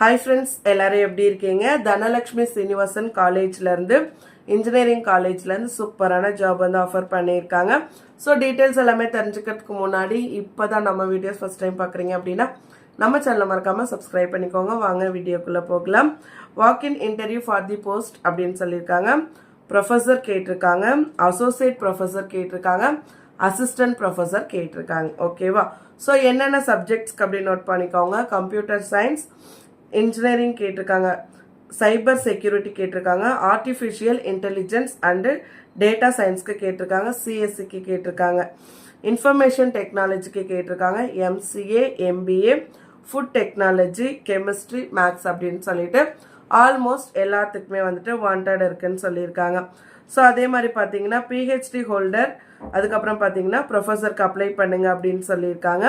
Hi friends எல்லாரும் எப்படி இருக்கீங்க? தனலக்ஷ்மி சீனிவாசன் காலேஜ்லேருந்து இன்ஜினியரிங் காலேஜ்லேருந்து சூப்பரான ஜாப் வந்து ஆஃபர் பண்ணியிருக்காங்க. ஸோ டீட்டெயில்ஸ் எல்லாமே தெரிஞ்சுக்கிறதுக்கு முன்னாடி இப்போ தான் நம்ம வீடியோஸ் ஃபஸ்ட் டைம் பார்க்குறீங்க அப்படின்னா நம்ம சேனலை மறக்காமல் சப்ஸ்கிரைப் பண்ணிக்கோங்க. வாங்க வீடியோக்குள்ளே போகலாம். Walk in interview for the post அப்படின்னு சொல்லியிருக்காங்க. ப்ரொஃபஸர் கேட்டிருக்காங்க. அசோசியேட் ப்ரொஃபஸர் கேட்டிருக்காங்க. அசிஸ்டன்ட் ப்ரொஃபஸர் கேட்டிருக்காங்க. ஓகேவா ஸோ என்னென்ன சப்ஜெக்ட்ஸ்க்கு அப்படி நோட் பண்ணிக்கோங்க? கம்ப்யூட்டர் சயின்ஸ் இன்ஜினியரிங் கேட்டிருக்காங்க. சைபர் செக்யூரிட்டி கேட்டிருக்காங்க. ஆர்டிஃபிஷியல் இன்டெலிஜென்ஸ் அண்டு டேட்டா சயின்ஸ்க்கு கேட்டிருக்காங்க. சிஎஸ்சிக்கு கேட்டிருக்காங்க. இன்ஃபர்மேஷன் டெக்னாலஜிக்கு கேட்டிருக்காங்க. MCA MBA food technology chemistry maths அப்படின்னு சொல்லிட்டு ஆல்மோஸ்ட் எல்லாத்துக்குமே வந்துட்டு வாண்டட் இருக்குன்னு சொல்லியிருக்காங்க. ஸோ அதே மாதிரி பார்த்தீங்கன்னா பிஹெச்டி ஹோல்டர் அதுக்கப்புறம் பார்த்தீங்கன்னா ப்ரொஃபஸருக்கு அப்ளை பண்ணுங்க அப்படின்னு சொல்லியிருக்காங்க.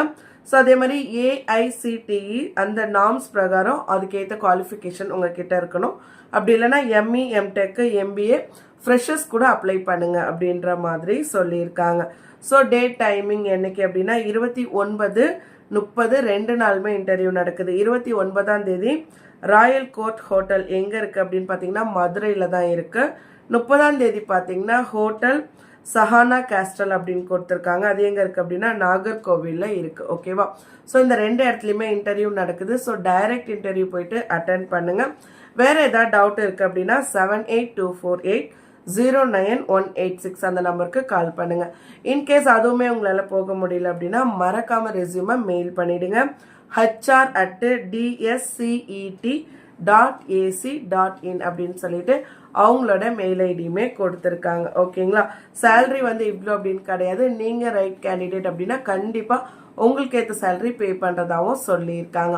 ஸோ அதே மாதிரி ஏஐசிடிஇ அந்த நாம்ஸ் பிரகாரம் அதுக்கேற்ற குவாலிஃபிகேஷன் உங்ககிட்ட இருக்கணும். அப்படி இல்லைன்னா எம்இ எம்டெக்கு எம்பிஏ ஃப்ரெஷர்ஸ் கூட அப்ளை பண்ணுங்க அப்படின்ற மாதிரி சொல்லியிருக்காங்க. ஸோ டேட் டைமிங் என்னைக்கு அப்படின்னா இருபத்தி ஒன்பது முப்பது ரெண்டு நாளுமே இன்டர்வியூ நடக்குது. இருபத்தி ஒன்பதாம் தேதி ராயல் கோர்ட் ஹோட்டல் எங்கே இருக்குது அப்படின்னு பார்த்தீங்கன்னா மதுரையில் தான் இருக்குது முப்பதாம் தேதி பார்த்தீங்கன்னா ஹோட்டல் சஹானா கேஸ்டல் அப்படின்னு கொடுத்துருக்காங்க. அது எங்கே இருக்குது அப்படின்னா நாகர்கோவிலில் இருக்குது ஓகேவா ஸோ இந்த ரெண்டு இடத்துலையுமே இன்டர்வியூ நடக்குது. ஸோ டைரக்ட் இன்டர்வியூ போயிட்டு அட்டன் பண்ணுங்கள் வேறு ஏதாவது டவுட் இருக்குது அப்படின்னா seven eight two four eight zero nine one eight six அந்த நம்பருக்கு கால் பண்ணுங்க. இன்கேஸ் அதுவுமே உங்களால் போக முடியல அப்படின்னா மறக்காம ரெசியூமை மெயில் பண்ணிடுங்க. HR at TSCET dot AC dot in அப்படின்னு சொல்லிட்டு அவங்களோட மெயில் ஐடியுமே கொடுத்துருக்காங்க. ஓகேங்களா சேலரி வந்து இவ்வளோ அப்படின்னு கிடையாது. நீங்கள் ரைட் கேண்டிடேட் அப்படின்னா கண்டிப்பாக உங்களுக்கு ஏற்ற சேலரி பே பண்ணுறதாகவும் சொல்லியிருக்காங்க.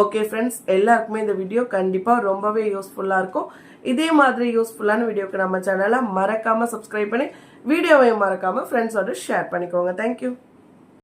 ஓகே ஃப்ரெண்ட்ஸ் எல்லாருக்குமே இந்த வீடியோ கண்டிப்பாக ரொம்பவே யூஸ்ஃபுல்லாக இருக்கும். இதே மாதிரி யூஸ்ஃபுல்லான வீடியோக்கு நம்ம சேனலை மறக்காமல் சப்ஸ்கிரைப் பண்ணி வீடியோவையும் மறக்காமல் ஃப்ரெண்ட்ஸோட ஷேர் பண்ணிக்கோங்க. தேங்க்யூ